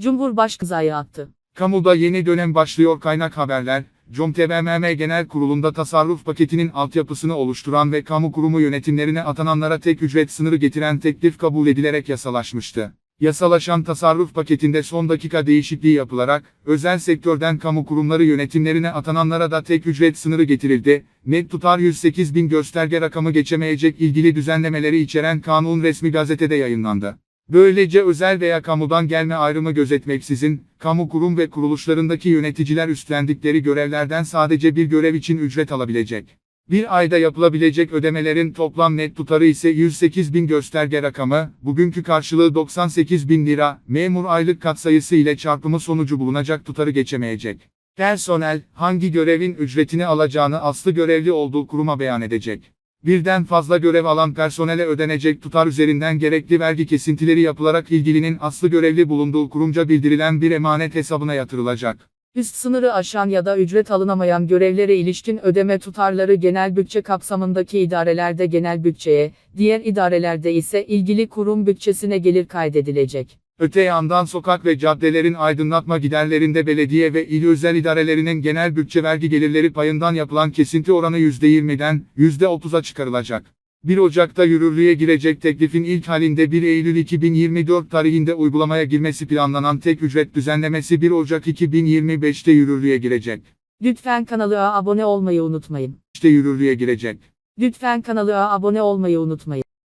Cumhurbaşkanı attı. Kamuda yeni dönem başlıyor kaynak haberler. COMTVMM Genel Kurulu'nda tasarruf paketinin altyapısını oluşturan ve kamu kurumu yönetimlerine atananlara tek ücret sınırı getiren teklif kabul edilerek yasalaşmıştı. Yasalaşan tasarruf paketinde son dakika değişikliği yapılarak, özel sektörden kamu kurumları yönetimlerine atananlara da tek ücret sınırı getirildi. Net tutar 108 bin gösterge rakamı geçemeyecek ilgili düzenlemeleri içeren kanun resmi gazetede yayınlandı. Böylece özel veya kamudan gelme ayrımı gözetmeksizin, kamu kurum ve kuruluşlarındaki yöneticiler üstlendikleri görevlerden sadece bir görev için ücret alabilecek. Bir ayda yapılabilecek ödemelerin toplam net tutarı ise 108 bin gösterge rakamı, bugünkü karşılığı 98 bin lira, memur aylık katsayısı ile çarpımı sonucu bulunacak tutarı geçemeyecek. Personel, hangi görevin ücretini alacağını aslı görevli olduğu kuruma beyan edecek. Birden fazla görev alan personele ödenecek tutar üzerinden gerekli vergi kesintileri yapılarak ilgilinin aslı görevli bulunduğu kurumca bildirilen bir emanet hesabına yatırılacak. Üst sınırı aşan ya da ücret alınamayan görevlere ilişkin ödeme tutarları genel bütçe kapsamındaki idarelerde genel bütçeye, diğer idarelerde ise ilgili kurum bütçesine gelir kaydedilecek. Öte yandan sokak ve caddelerin aydınlatma giderlerinde belediye ve il özel idarelerinin genel bütçe vergi gelirleri payından yapılan kesinti oranı %20'den %30'a çıkarılacak. 1 Ocak'ta yürürlüğe girecek teklifin ilk halinde 1 Eylül 2024 tarihinde uygulamaya girmesi planlanan tek ücret düzenlemesi 1 Ocak 2025'te yürürlüğe girecek. Lütfen kanalıma abone olmayı unutmayın. İşte yürürlüğe girecek. Lütfen kanalıma abone olmayı unutmayın.